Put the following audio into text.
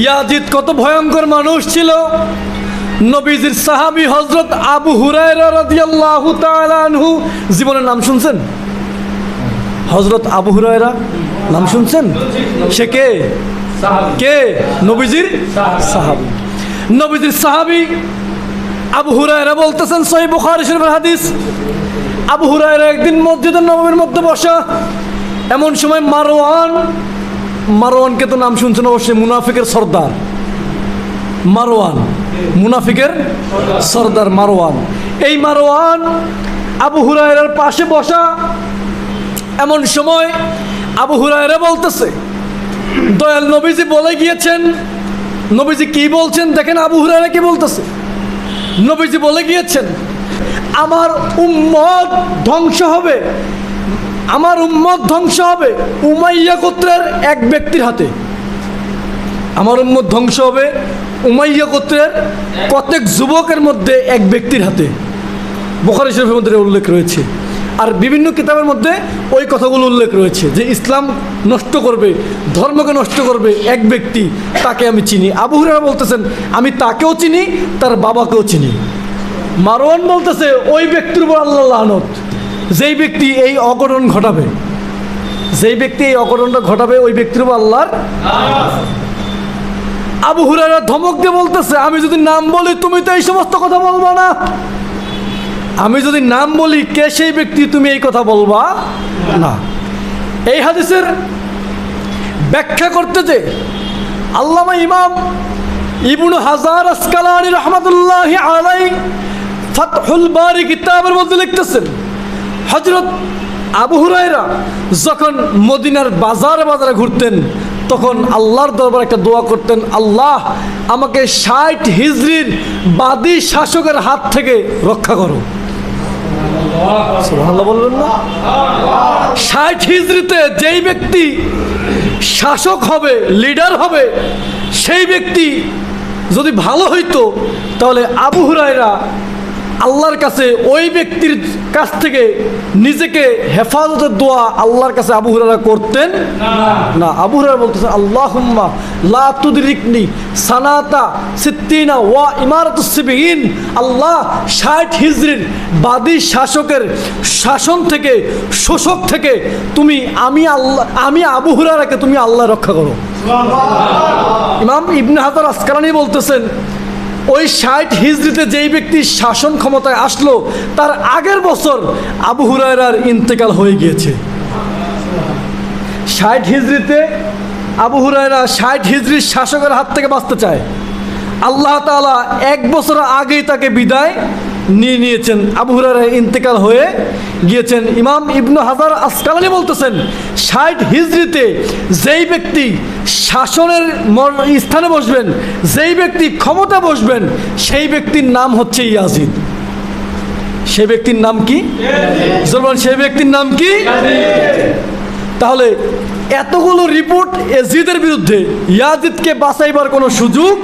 Yazid কত ভয়ঙ্কর মানুষ ছিল। নবীজির সাহাবি হজরত আবু হুরায়রা রাদিয়াল্লাহু তাআলা জীবনের নাম শুনছেন? হজরত আবু হুরায়রা, নাম শুনছেন? সে কে? কে? নবীজির সাহাবি। নবীজির সাহাবি আবু হুরায়রা বলতেছেন সহি বুখারী হাদিস, আবু হুরায়রা একদিন মসজিদের নবমীর মধ্যে বসা, এমন সময় মারওয়ান মারওয়ানকে তো নাম শুনছেন অবশ্যই, মুনাফিকের সর্দার। মারওয়ান, মুনাফিকের সর্দার মারওয়ান। এই মারওয়ান আবু হুরায়রার পাশে বসা এমন সময় আবু হুরায়রা বলতেছে, দয়াল নবীজি বলে গিয়েছেন। নবীজি কি বলছেন? দেখেন আবু হুরায়রা কি বলতেছে। নবীজি বলে গিয়েছেন, আমার উম্মত ধ্বংস হবে। আমার উম্মত ধ্বংস হবে উমাইয়া গোত্রের এক ব্যক্তির হাতে। আমার উম্মত ধ্বংস হবে উমাইয়া গোত্রের প্রত্যেক যুবকের মধ্যে এক ব্যক্তির হাতে। বোখারি শরীফের মধ্যে উল্লেখ রয়েছে। আর বিভিন্ন কিতাবের মধ্যে ওই কথাগুলো উল্লেখ রয়েছে যে ইসলাম নষ্ট করবে, ধর্মকে নষ্ট করবে এক ব্যক্তি, তাকে আমি চিনি। আবু হুরারা বলতেছেন, আমি তাকেও চিনি, তার বাবাকেও চিনি। মারওয়ান বলতেছে, ওই ব্যক্তির উপর আল্লাহ লানত যেই ব্যক্তি এই অঘটন ঘটাবে, যেই ব্যক্তি এই অঘটনটা ঘটাবে, ওই ব্যক্তির আল্লাহর আবু হুরারা ধমক দিয়ে বলতেছে, আমি যদি নাম বলি, তুমি তো এই সমস্ত কথা বলব না। আমি যদি নাম বলি, কে সেই ব্যক্তি, তুমি এই কথা বলবা না? এই হাদিসের ব্যাখ্যা করতে যে আল্লামা ইমাম ইবনু হাজার আসকালানি রহমতুল্লাহ আলাই ফাতহুল বারি কিতাবের মধ্যে লিখতেছেন হজরত আবু হুরায়রা যখন মদিনার বাজারে বাজারে ঘুরতেন, তখন আল্লাহর দরবার একটা দোয়া করতেন, আল্লাহ, আমাকে ষাট হিজরির বাদী শাসকের হাত থেকে রক্ষা করো। বলবেন না? ষাট হিজড়িতে যেই ব্যক্তি শাসক হবে, লিডার হবে, সেই ব্যক্তি যদি ভালো হইতো, তাহলে আবু হুরায়রা আল্লাহর কাছে ওই ব্যক্তির কাছ থেকে নিজেকে হেফাজতের দোয়া আল্লাহর কাছে আবু হুরারা করতেন? না। আবু হুরারা বলতেছে আল্লাহুম্মা লা তুদরিকনি সানাতা সিত্তিনা ওয়া ইমারাতুসসিবিন আল্লাহ ষাট হিজরির বাদী শাসকের শাসন থেকে শোষক থেকে তুমি আমি আল্লাহ আমি আবু হুরারাকে তুমি আল্লাহ রক্ষা করো। ইমাম ইবনে হাজার আসকালানি বলতেছেন ওই ষাট হিজড়িতে যেই ব্যক্তি শাসন ক্ষমতায় আসলো, তার আগের বছর আবু হুরায়রার ইন্তেকাল হয়ে গিয়েছে। ষাট হিজড়িতে আবু হুরায়রা ষাট হিজড়ির শাসকের হাত থেকে বাঁচতে চায়। আল্লাহ তালা এক বছর আগেই তাকে বিদায় নিয়ে নিয়েছেন। আবু হুরায়রা ইন্তেকাল হয়ে গিয়েছেন। ইমাম ইবনু হাজার আসকালানি বলতেছেন, ষাট হিজড়িতে যেই ব্যক্তি শাসনের স্থানে বসবেন, যেই ব্যক্তি ক্ষমতা বসবেন, সেই ব্যক্তির নাম হচ্ছে ইয়াজিদ। সেই ব্যক্তির নাম কি? জলবান, সেই ব্যক্তির নাম কি? তাহলে এতগুলো রিপোর্ট এজিদের বিরুদ্ধে, ইয়াজিদকে বাঁচাইবার কোনো সুযোগ